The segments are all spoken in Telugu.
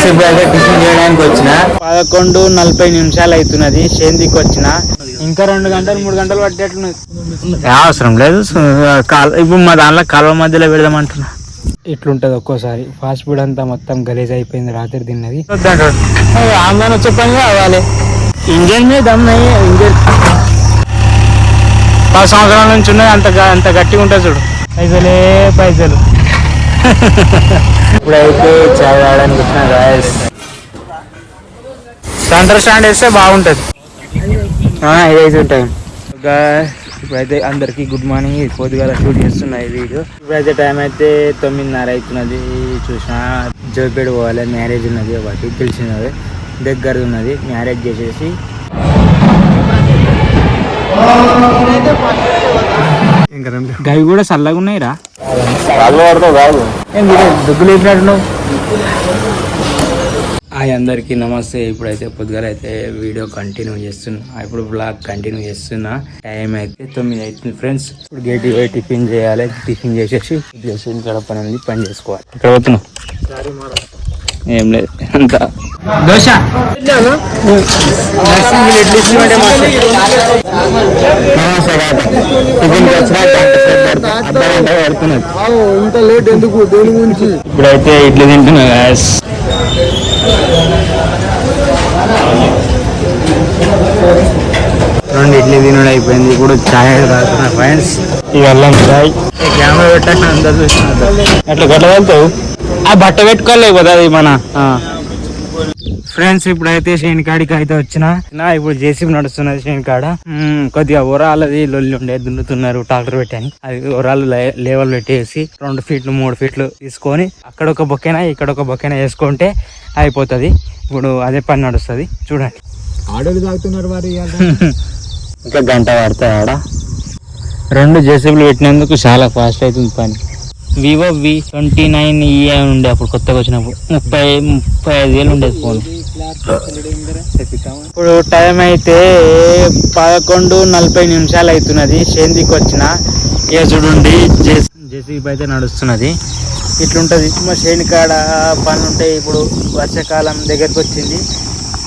టిఫిన్ చేయడానికి వచ్చిన. పదకొండు నలభై నిమిషాలు అవుతున్నది షేందికి వచ్చిన. ఇంకా రెండు గంటలు మూడు గంటలు పట్టేట్లున్నది అవసరం లేదు కాల్ ఇప్పుడు మా దాంట్లో కాలువ మధ్యలో పెడదామంటున్నా. ఇట్లుంటది ఒక్కోసారి. ఫాస్ట్ ఫుడ్ అంతా మొత్తం గలీజ్ అయిపోయింది రాత్రి తిన్నది. ఆమ్దాన్ వచ్చే పని కావాలి. ఇంజన్ మీద ఇంజన్ పది సంవత్సరాల నుంచి ఉన్నది అంత అంత గట్టిగా ఉంటుంది చూడు. పైసలే పైసలు. ఇప్పుడైతే చాయ్ తాగడానికి వచ్చిన గాయస్ సెంటర్ స్టాండ్ వేస్తే బాగుంటుంది. ఇదైతే టైం ఇప్పుడైతే అందరికి గుడ్ మార్నింగ్ పొద్దుగాల షూట్ చేస్తున్నా ఈ వీడియో ఇప్పుడైతే టైం అయితే తొమ్మిదిన్నర అవుతున్నది. చూసిన జోపేడు పోవాలి మ్యారేజ్ ఉన్నది ఒకటి తెలిసినది దగ్గర ఉన్నది మ్యారేజ్ చేసేసి. గవి కూడా చల్లగా ఉన్నాయి రా దుగ్గులు హాయ్ అందరికీ నమస్తే. ఇప్పుడైతే పొద్దుగాల అయితే వీడియో కంటిన్యూ చేస్తున్నా. ఇప్పుడు బ్లాగ్ కంటిన్యూ చేస్తున్నా. టైం అయితే తొమ్మిది అవుతుంది ఫ్రెండ్స్ ఇప్పుడు గేట్ పోయి టిఫిన్ చేయాలి. టిఫిన్ చేసేసి చేసి ఇక్కడ పని ఉంది పని చేసుకోవాలి. ఇక్కడ పోతున్నాం ఏం లేదు అంత. దోశ. ఇంత లేట్ ఎందుకు? దేని గురించి? ఇప్పుడైతే ఇడ్లీ తింటున్నా గాయస్ రెండు ఇడ్లీ తినడం అయిపోయింది. ఇప్పుడు చాయ్ తాగుతున్నా ఫ్రెండ్స్ ఇక వెళ్ళాం చాయ్ కెమెరా పెట్టాను అందరు చూస్తున్నారు అట్లా గట్ల వెళ్తావు ఆ బట్ట పెట్టుకోలేకపోతే అది మన. ఫ్రెండ్స్ ఇప్పుడైతే శేని కాడికి అయితే వచ్చిన. నా ఇప్పుడు జేసీబీ నడుస్తున్నది శేని కాడ. కొద్దిగా ఒరాలది లొల్లి ఉండే దున్నుతున్నారు ట్రాక్టర్ పెట్టని. అది ఒరాలు లేవల్ పెట్టేసి రెండు ఫీట్లు మూడు ఫీట్లు తీసుకొని అక్కడ ఒక బొక్కెన ఇక్కడ ఒక బొక్కెన వేసుకుంటే అయిపోతుంది. ఇప్పుడు అదే పని నడుస్తుంది. చూడండి. ఆడలు తాగుతున్నారు వారి ఇంకా గంట పడుతుంది ఆడ. రెండు జేసీబీలు పెట్టినందుకు చాలా ఫాస్ట్ అవుతుంది పని. వివో వి ట్వంటీ నైన్ ఈఏ ఉండే అప్పుడు కొత్తగా వచ్చినప్పుడు. ముప్పై ముప్పై ఐదు వేలు ఉండేది ఫోన్. ఇప్పుడు టైం అయితే పదకొండు నలభై నిమిషాలు అవుతున్నది. షేందికి వచ్చిన ఇక చూడండి. జేసీబీ అయితే నడుస్తున్నది. ఇట్లుంటది. మా శ్రేణి కాడ పనులు ఉంటాయి ఇప్పుడు వర్షాకాలం దగ్గరికి వచ్చింది.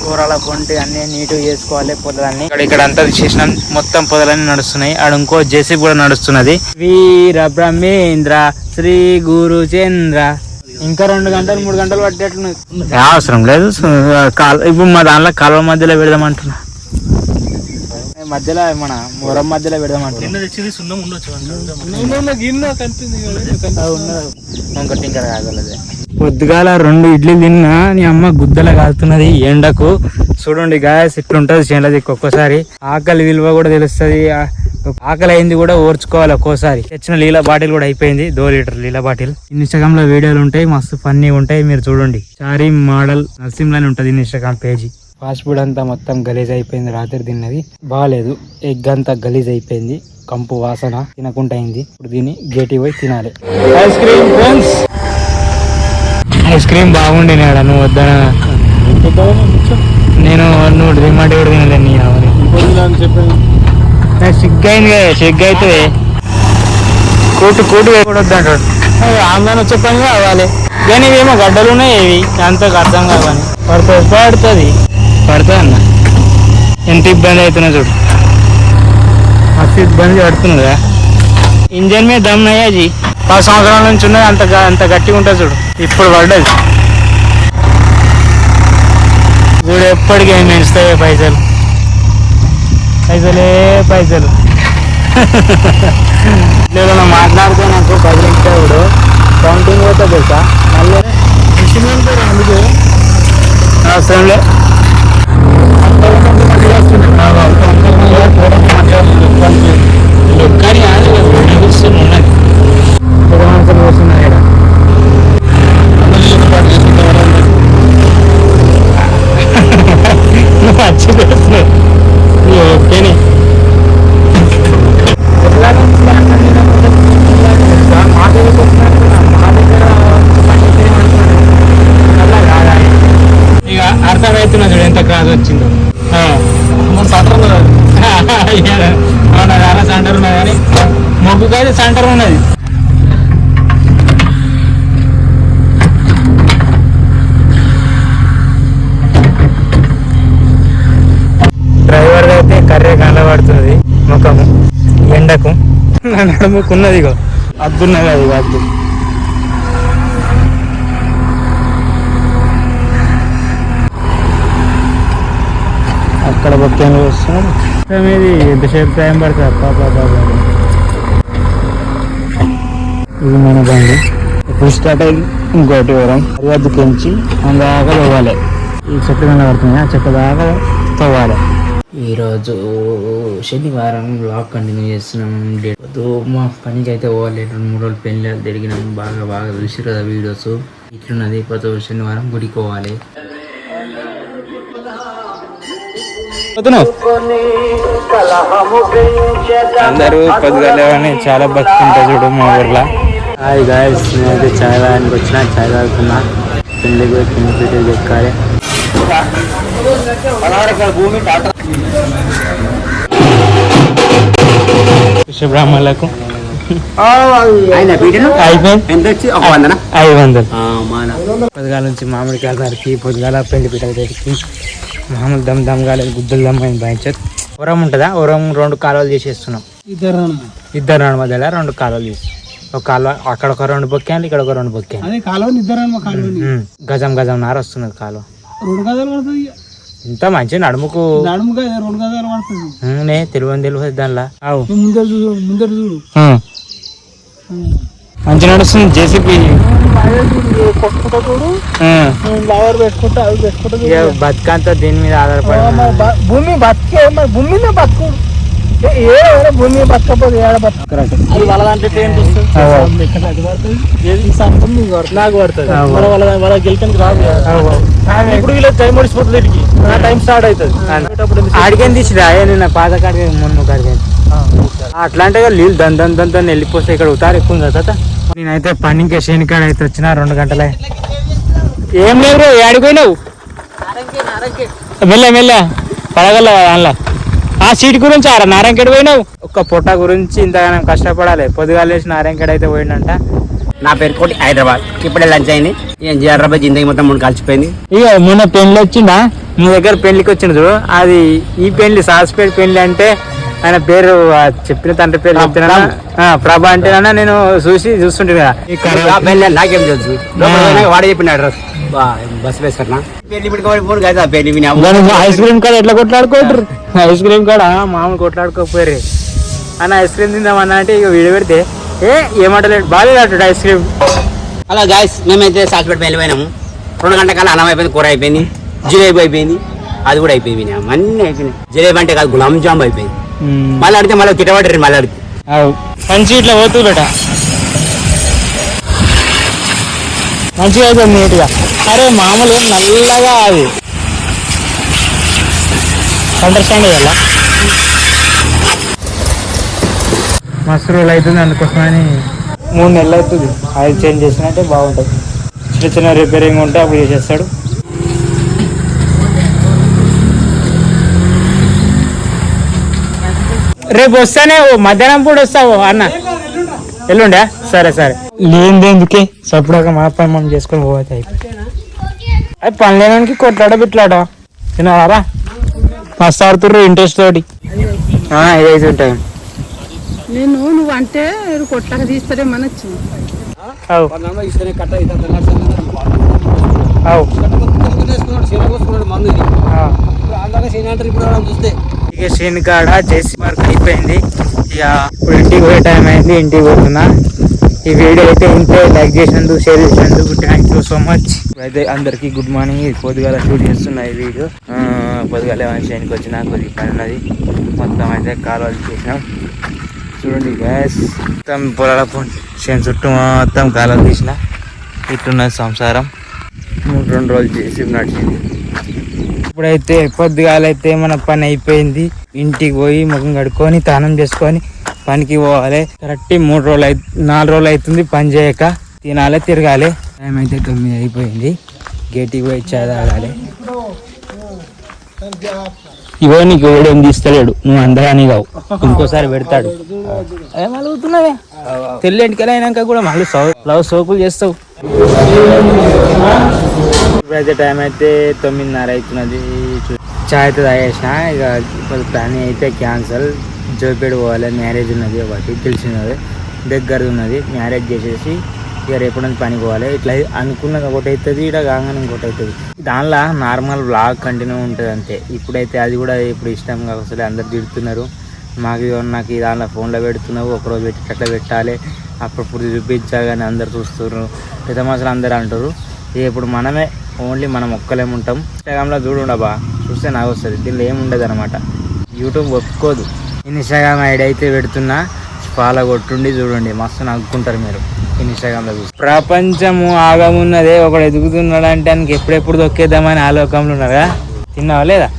కూరల పొంటి అన్నీ నీట్గా చేసుకోవాలి పొదలన్నీ. ఇక్కడ ఇక్కడ అంతా చేసినాం మొత్తం పొదలన్నీ నడుస్తున్నాయి. ఆడ ఇంకో జేసీబీ కూడా నడుస్తున్నది. వీరబ్రహ్మేంద్ర శ్రీ గురు చంద్ర ఇంకా రెండు గంటలు మూడు గంటలు పట్టేట్లున్నది అవసరం లేదు. కాల్ ఇప్పుడు మా దాంట్లో కాలువ మధ్యలో పెడదామంటున్నా. మధ్యలో మన మొరం మధ్యలో పెడదామంటున్నా. ఇంకోటి ఇంకా కాగలదే. పొద్దుగాల రెండు ఇడ్లీ తిన్నా నీ అమ్మ గుద్దల కాలుతున్నది ఎండకు. చూడండి గాయస్ ఇట్లుంటది చేనులది ఒక్కొక్కసారి ఆకలి విలువ కూడా తెలుస్తుంది. ఆకలి అయింది కూడా ఓర్చుకోవాలి ఒక్కోసారి. తెచ్చిన లీల బాటిల్ కూడా అయిపోయింది. దో లీటర్ లీల బాటిల్. ఇన్స్టాగ్రామ్లో వీడియోలు ఉంటాయి మస్తు ఫన్నీ ఉంటాయి మీరు చూడండి. చారీ మోడల్ నరసింహలని ఉంటది ఇన్స్టాగ్రామ్ పేజీ. ఫాస్ట్ ఫుడ్ అంతా మొత్తం గలీజ్ అయిపోయింది రాత్రి తిన్నది. బాగాలేదు ఎగ్ అంతా గలీజ్ అయిపోయింది. కంపు వాసన తినకుండా అయింది. ఇప్పుడు దీన్ని గేటి పోయి తినాలి. Ice cream friends ice cream బాగుండే నేడ నువ్వు వద్దన నేను నువ్వు రిమాండ్ కూడా తినలే నీ అవని చెప్పాను సిగ్గైంది కదా సిగ్గు అవుతుంది కూటు కూటు కూడా వద్దంటాడు ఆమ్దాన్ వచ్చే పని కావాలి. కానీ ఇవేమో గడ్డలు ఉన్నాయి ఇవి. అంత అర్థం కావాలి పడుతుంది పడుతుంది. పడుతుంది అన్న. ఎంత ఇబ్బంది అవుతున్నా చూడు. మస్తు ఇబ్బంది పడుతున్నదా ఇంజన్ మీద దమ్ అయ్యాజీ పది సంవత్సరాల నుంచి ఉన్నది అంత అంత గట్టిగా ఉంటుంది చూడు. ఇప్పుడు పడ్డది. చూడు ఎప్పటికీ ఏం పెంచుతాయి పైసలు. పైసలే పైసలు. లేదా మాట్లాడితే నాకు పదిలింటే ఇప్పుడు కౌంటింగ్ పోతే తెలుసా? మళ్ళీ అందుకే? అవసరం లే అది. వచ్చిందో సెంటర్ సెంటర్ కానీ మొగ్గుకైతే సెంటర్ ఉన్నది. డ్రైవర్ అయితే కర్రే కనబడుతున్నది ముఖము ఎండకు. నడుముకున్నది అద్దున్నది అది అద్దు. అక్కడ బొక్కేలు వస్తున్నాడు ఇది ఎంతసేపు టైం పడుతుంది పాప పాప ఇది మన బండి. ఇప్పుడు స్టార్ట్ అయింది. ఇంకోటి వరం హరియాద్దు పెంచి దాకా పోవాలి ఈ చెట్టు మీద పడుతుంది. ఆ చెట్టు దాకా పోవాలి ఈరోజు శనివారం బ్లాగ్ కంటిన్యూ చేస్తున్నాం. డేట్ మా పనికి అయితే పోవాలి రెండు మూడు రోజులు పెళ్ళి తిరిగినాం. బాగా బాగా చూసి కదా వీడియోస్ ఇట్లున్నది ప్రతి శనివారం గుడికి పోవాలి. అందరూ పొద్దుగాలేవని చాలా భక్తి ఉంటుంది చూడు మా ఊర్లో. హాయ్ గాయస్ నేనైతే చాయ్ తాగడానికి వచ్చిన చాయ్ తాగుతున్నా. పెళ్ళికి పోయి కింద పీటలు ఎక్కాలి బ్రాహ్మణులకు ఐదు వందలు. పొద్దుగాల నుంచి మామిడికాయలు నరికి పొద్దుగాల పెళ్ళి పీటలు తెరికి మామూలు దమ్ దమ్ కాలేదు గుడ్డలు దమ్ అయింది భయించదు ఉరం ఉంటుందా? ఉరం రెండు కాలువలు చేసేస్తున్నాం. ఇద్దరు ఇద్దరు రెండు మధ్యలో రెండు కాలువలు చేసి. ఒక కాలువ అక్కడ ఒక రెండు బొక్కాను ఇక్కడ ఒక రెండు బొక్కాను అదే ఇద్దరు గజం గజం నార వస్తున్నది కాలువ. రెండు గదాలు పడుతుంది. ఇంత మంచి నడుముకు నడుము రెండు గదాలు పడుతుంది. తెలియని తెలియదు దానిలో. ముందర చూడు ముందర చూడు. మంచి నడుస్తుంది జేసీపీ బతుకంతా దీని మీద ఆధారపడి భూమి బతికే మరి భూమి మీద బతుకు. ఏ- ఏడ భూమి మీద బతకపోతే ఏడ బతుకు? అది వాళ్ళ దాంట్లో ట్రైన్ నాకు పడుతుంది. అవ్వ. మన వాళ్ళ వాళ్ళ గెలిచడానికి రాదు కదా. ఇప్పుడు వీళ్ళకి టైం ఓడిసిపోతుంది వీటికి. నా టైం స్టార్ట్ అవుతుంది. ఆడికేం తీసిరా? ఏ నిన్న పాత కాడికి మొన్న కాడికి అట్లాంటి నీళ్ళు దన్ దన్ దన్ దన్ వెళ్ళిపోతే ఇక్కడ ఉతారు ఎక్కువ ఉంది కదా నేనైతే పనికి శనికాడ అయితే వచ్చిన రెండు గంటలే. ఏం లేదు రే ఆడిపోయినావు మెల్ల మెల్ల. పడగల దానిలో? ఆ సీట్ గురించి ఆరా నారాయణకేడు పోయినావు? ఒక్క పొట్ట గురించి ఇంతగానం కష్టపడాలి. పొద్దుగాల లేచి నారాయణకేడు అయితే పోయిందంట నా పేరు కోటి హైదరాబాద్. ఇప్పుడే లంచ్ అయింది. ఏం హైదరాబాద్ జిందగీ మొత్తం మూడు కలిసిపోయింది. ఇక మొన్న పెళ్ళి వచ్చిందా మీ దగ్గర పెళ్ళికి వచ్చింది చూడు. అది ఈ పెళ్ళి సాస్పేట్ పెళ్ళి అంటే ఆయన పేరు చెప్పిన తండ్రి పేరు చెప్తున్నా ప్రభా. అంటే నేను చూసి చూస్తుంటే కదా. నాకేం తెలుసు. వాడే చెప్పిన అడ్రస్. బస్ వేసుకున్నా. ఐస్ క్రీమ్ కాడ ఎట్లా ఐస్ క్రీమ్ కాడ మామూలు కొట్లాడుకోకపోయారు. అన్న ఐస్ క్రీమ్ తిందామన్నా అంటే ఇక వీడియో పెడితే ఏ ఏమంటలేడు బాగాలేదు అంటాడు ఐస్ క్రీమ్. అలా గాయస్ మేమైతే సాక్షిపేట వెళ్ళిపోయినాము రెండు గంటల కల్లా అన్నం అయిపోయింది కూర అయిపోయింది జిలేబీ అయిపోయింది అది కూడా అయిపోయింది. అన్నీ అయిపోయినాయి. జిలేబీ అంటే కాదు గులాబ్ జామ్ అయిపోయింది. మళ్ళీ అడిగితే మళ్ళీ కిటపడ్డారు మళ్ళీ అడిగితే అవు. మంచి ఇట్లా పోతుంది బేట. మంచిగా అవుతుంది నీట్గా. అరే మామూలుగా నల్లగా అది. అండర్స్టాండ్ కదా మస్తు రోజులు అవుతుంది అందుకోసమని మూడు నెలలు అవుతుంది. ఆయిల్ చేంజ్ చేసినట్టే బాగుంటుంది. చిన్న చిన్న రిపేరింగ్ ఉంటే అప్పుడు చేసేస్తాడు. రేపు వస్తానే ఓ మధ్యాహ్నం పూట వస్తావు అన్న. ఎల్లుండా? సరే సరే. లేనిది ఎందుకే? సప్పుడాక మా పని మనం చేసుకొని పోతే అది పని లేనానికి కొట్లాడ బిట్లాడా తిన్నారా మస్తు ఆడుతుర్రు ఇంట్రెస్ట్ తోటి. ఏజ్ ఉంటాయి నేను నువ్వు అంటే వచ్చింది అవు. అవు. ఆ. ఇక శని కాడ చేసి వర్క్ అయిపోయింది. ఇక ఇప్పుడు ఇంటికి పోయే టైం అయింది ఇంటికి పోతున్నా. ఈ వీడియో అయితే ఇంతే. లైక్ చేసినందుకు షేర్ చేసినందుకు థ్యాంక్ యూ సో మచ్ అయితే అందరికి గుడ్ మార్నింగ్ పొద్దుగాల షూట్ చేస్తున్నా ఈ వీడియో పొద్దుగాల ఏమైనా వచ్చిన కొద్దిగా పని ఉన్నది. మొత్తం అయితే కాలువలు చేసినాం చూడండి గ్యాస్ మొత్తం పొలాల శని చుట్టూ మొత్తం కాలువలు తీసిన. ఇట్టున్నది సంసారం. మూడు రెండు రోజులు చేసి నడిచింది ఇప్పుడైతే పొద్దుగాలైతే మన పని అయిపోయింది. ఇంటికి పోయి ముఖం కడుక్కొని స్నానం చేసుకొని పనికి పోవాలి. కరెక్ట్ మూడు రోజులు అయి నాలుగు రోజులు అవుతుంది పని చేయక. తినాలి తిరగాలి. టైం అయితే తొమ్మిది అయిపోయింది. గేటికి పోయి తాగాలి. ఇవో నీకు ఎవడేం తీస్తలేడు. నువ్వు అందగాని కావు. ఇంకోసారి పెడతాడు. ఏమలుగుతున్నావే తెల్లి కూడా మళ్ళీ సౌ లవ్ సోకులు చేస్తావు. ఇప్పుడైతే టైం అయితే తొమ్మిదిన్నర అవుతున్నది. చాయ్ అయితే తాగేసిన. ఇక ఇప్పుడు ప్లాన్ అయితే క్యాన్సల్ జోపేడు పోవాలి. మ్యారేజ్ ఉన్నది ఒకటి తెలిసినది. దగ్గర ఉన్నది. మ్యారేజ్ చేసేసి ఇక రేపటి నుంచి పనికి పోవాలి. ఇట్లా అనుకున్నది ఒకటి అవుతుంది ఇక్కడ కాగానే ఇంకోటి అవుతుంది దానిలో నార్మల్ బ్లాగ్ కంటిన్యూ ఉంటుంది అంతే. ఇప్పుడైతే అది కూడా ఇప్పుడు ఇష్టం కాకపోతే అందరు తిడుతున్నారు. మాకు నాకు దానిలో ఫోన్లో పెడుతున్నావు ఒకరోజు పెట్టి అట్లా పెట్టాలి. అప్పుడప్పుడు చూపించా కానీ అందరు చూస్తున్నారు. పెద్ద మాసాలు అందరు అంటారు. ఇక ఇప్పుడు మనమే ఓన్లీ మనం ఒక్కలేము ఉంటాం. ఇన్స్టాగ్రామ్లో చూడుండబా చూస్తే నాకు వస్తుంది. దీనిలో ఏమి ఉండదు అనమాట. యూట్యూబ్ ఒప్పుకోదు. ఇన్స్టాగ్రామ్ ఐడి అయితే పెడుతున్నా ఫాలో కొట్టుండి చూడండి. మస్తు నవ్వుకుంటారు మీరు ఇన్స్టాగ్రామ్లో చూసి ప్రపంచము ఆగమున్నదే ఒకడు ఎదుగుతున్నాడు అంటే ఆయనకి ఎప్పుడెప్పుడు దొక్కేద్దామని ఆలోకంలో ఉన్నారా తిన్నావా లేదా?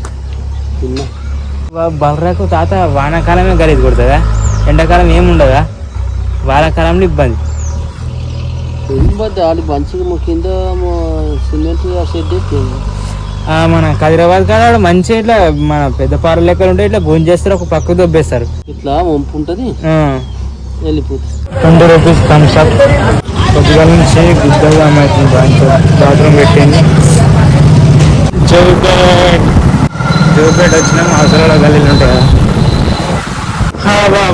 బలరాకు తాత వానాకాలమే గలీజ్ కొడుతుందా? ఎండాకాలం ఏముండదా వానాకాలంలో ఇబ్బంది. వాళ్ళు మంచిగా కింద సిమెంట్ షెడ్ మన హైదరాబాద్ కాడ మంచిగా ఇట్లా మన పెద్ద పార లెక్కలు ఉంటే ఇట్లా భోజనం చేస్తారు ఒక పక్క దొబ్బేస్తారు. ఇట్లా వంపు ఉంటుంది. వెళ్ళిపోతుంది. Twenty rupees Thums Up. కొద్దిగా నుంచి గుద్దగా అవుతుంది బాత్రూమ్ పెట్టింది. జోపేట్. జోపేట్ వచ్చినాం అవసరాల గల్లీలు ఉంటాయి కదా. హా, బా,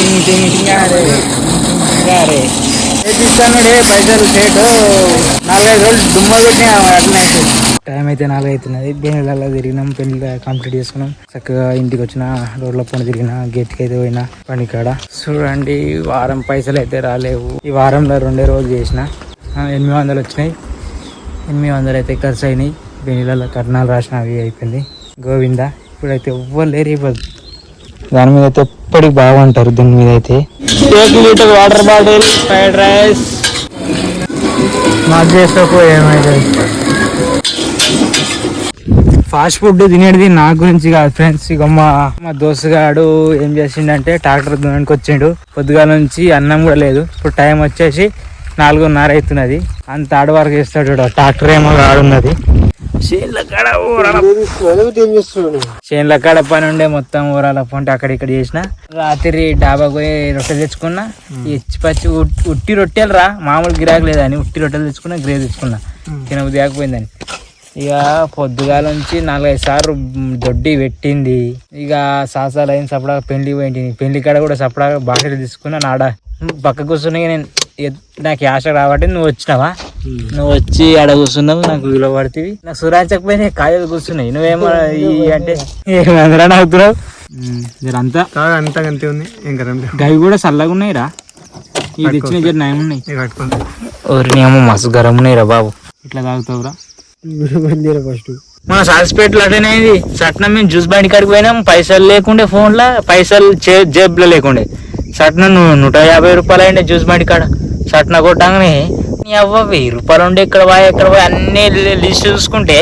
టింగ్ టింగ్ టింగ్ అరే ఇస్తానుడే పైసలు సేటు నాలుగైదు రోజులు దుమ్మ పెట్టి టైం అయితే నాలుగు అవుతున్నది బెంగళూరులో తిరిగినాం పెళ్ళి కంప్లీట్ చేసుకున్నాం. చక్కగా ఇంటికి వచ్చిన రోడ్ల పని తిరిగిన గేట్కి అయితే పోయినా పని కాడ. చూడండి వారం పైసలు అయితే రాలేవు. ఈ వారంలో రెండే రోజులు చేసిన. ఎనిమిది వందలు వచ్చినాయి. ఎనిమిది వందలు అయితే ఖర్చు అయినాయి. బెనీలలో కర్ణాలు రాసిన అవి అయిపోయింది. గోవింద ఇప్పుడైతే ఎవ్వరు లేరు ఇవ్వదు దాని మీద అయితే ఎప్పటికి బాగుంటారు దీని మీద అయితే. ఒక litre water bottle fried rice మాకు ఏమైతే. ఫాస్ట్ ఫుడ్ తినేది నా గురించి కాదు ఫ్రెండ్స్. ఇక మా మా దోస్తుగాడు ఏం చేసిండంటే ట్రాక్టర్ దున్నానికి వచ్చిండు. పొద్దుగాల నుంచి అన్నం కూడా లేదు. ఇప్పుడు టైం వచ్చేసి నాలుగున్నర అవుతున్నది. అంత ఆడ వరకు చేస్తాడు. ట్రాక్టర్ ఏమో ఆడున్నది చేన్ల కాడ పని ఉండే మొత్తం ఊరాల పంట అక్కడ ఇక్కడ చేసిన. రాత్రి డాబా పోయి రొట్టెలు తెచ్చుకున్నా. ఇచ్చి పచ్చి ఉట్- ఉట్టి రొట్టెలు రా మామూలు గిరాకు లేదని ఉట్టి రొట్టెలు తెచ్చుకున్నా గ్రేవ్ తెచ్చుకున్నా. తినబుద్ధి ఆకపోయిందని ఇక పొద్దుగాల నుంచి నాలుగైదు సార్లు దొడ్డి పెట్టింది. ఇక సాసాలు అయిన సపడా పెళ్ళి పోయింది పెళ్ళి కాడ కూడా సపడా బాటిల్ తీసుకున్నా నాడ పక్క కూర్చున్నా ఇక నేను. నాకు యాస రాబట్టి నువ్వు వచ్చినావా? నువ్వు వచ్చి ఆడ కూర్చున్నావు నాకు విలువ పడుతుంది. నాకు సురాచకపోయినా కాయలు కూర్చున్నాయి. నువ్వేమో ఈ అంటే ఏమందరా నవ్వుతున్నావు? అంతా? అంతా అంతే ఉంది. ఇంకా రెండు గవి కూడా చల్లగా ఉన్నాయి రా. ఈ తెచ్చిన జర నయం ఉన్నాయి. కట్టుకోండి ఓరి ఏమో మస్తు గరం ఉన్నాయి రా బాబు. ఇట్లా తాగుతావురా ఫస్ట్ మన సాల్స్పేటలో అటేనేది సట్నం మేము జ్యూస్ బండి కాడికి పోయినాం. పైసలు లేకుండే ఫోన్లో పైసలు చే జేబులో లేకుండే. సట్న ను- నూట యాభై రూపాయలు అయిండే జ్యూస్ బండి కాడ. సట్న కొట్టగానే నీ అవ్వ వెయ్యి రూపాయలు ఉండే ఇక్కడ పోయి ఎక్కడ పోయి అన్ని లిస్ట్ చూసుకుంటే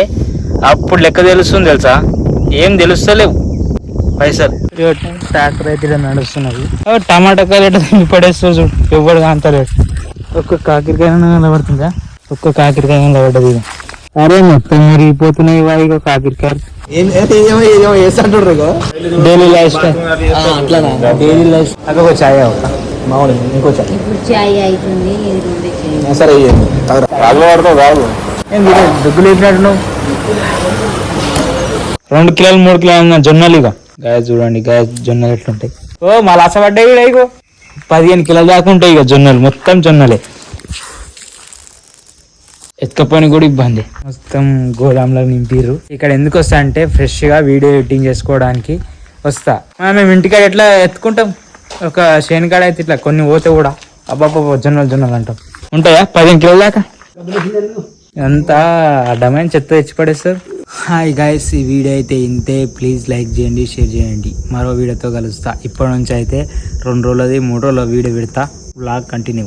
అప్పుడు లెక్క తెలుస్తుంది తెలుసా? ఏం తెలుస్తలేవు. పైసలు. ట్రాక్టర్ అయితే నడుస్తున్నది ఓ టమాటా కాయలు ఎట్లా పడేస్తా చూడు ఎవరు కాంతలేడు. ఒక్క కాకిరికాయ నిలబడుతుందా? ఒక్క కాకిరికాయ నిలబడ్డది ఇది. అరే మొత్తం మురిగిపోతున్నాయి వాయి కాకిరికాయలు. Daily life style daily life అక్కడ ఒక చాయ్ ఒక మామూలు ఇంకో చాయ్ ఇప్పుడు అవుతుంది సరే దుగ్గులు రెండు కిలోలు మూడు కిలోలు జొన్నలు ఇక గాయ చూడండి గాయ జొన్నలు ఎట్లుంటాయి. ఓ మా లాస పడ్డాయి కూడా ఇగో. పదిహేను కిలోలు దాకా ఉంటాయి ఇక జొన్నలు మొత్తం జొన్నలే. ఎత్తుకపోని కూడా ఇబ్బంది. మొత్తం గోదాంలో నింపిర్రు. ఇక్కడ ఎందుకు వస్తా అంటే ఫ్రెష్గా వీడియో ఎడిటింగ్ చేసుకోవడానికి వస్తా. మేము ఇంటికాడ ఎట్లా ఎత్తుకుంటాం? ఒక శేనికాడ అయితే ఇట్లా కొన్ని పోతే కూడా అబ్బాబ్బా జొన్నలు జొన్నలు అంటాం. ఉంటాయా? పదిహేను కిలోల దాకా? అంతా అడ్డమైన చెత్త తెచ్చి పడేస్తారు హాయ్ గాయస్ ఈ వీడియో అయితే ఇంతే. ప్లీజ్ లైక్ చేయండి షేర్ చేయండి. మరో వీడియోతో కలుస్తా. ఇప్పటి నుంచి అయితే రెండు రోజులది మూడు రోజుల వీడియో పెడతా. Blog continue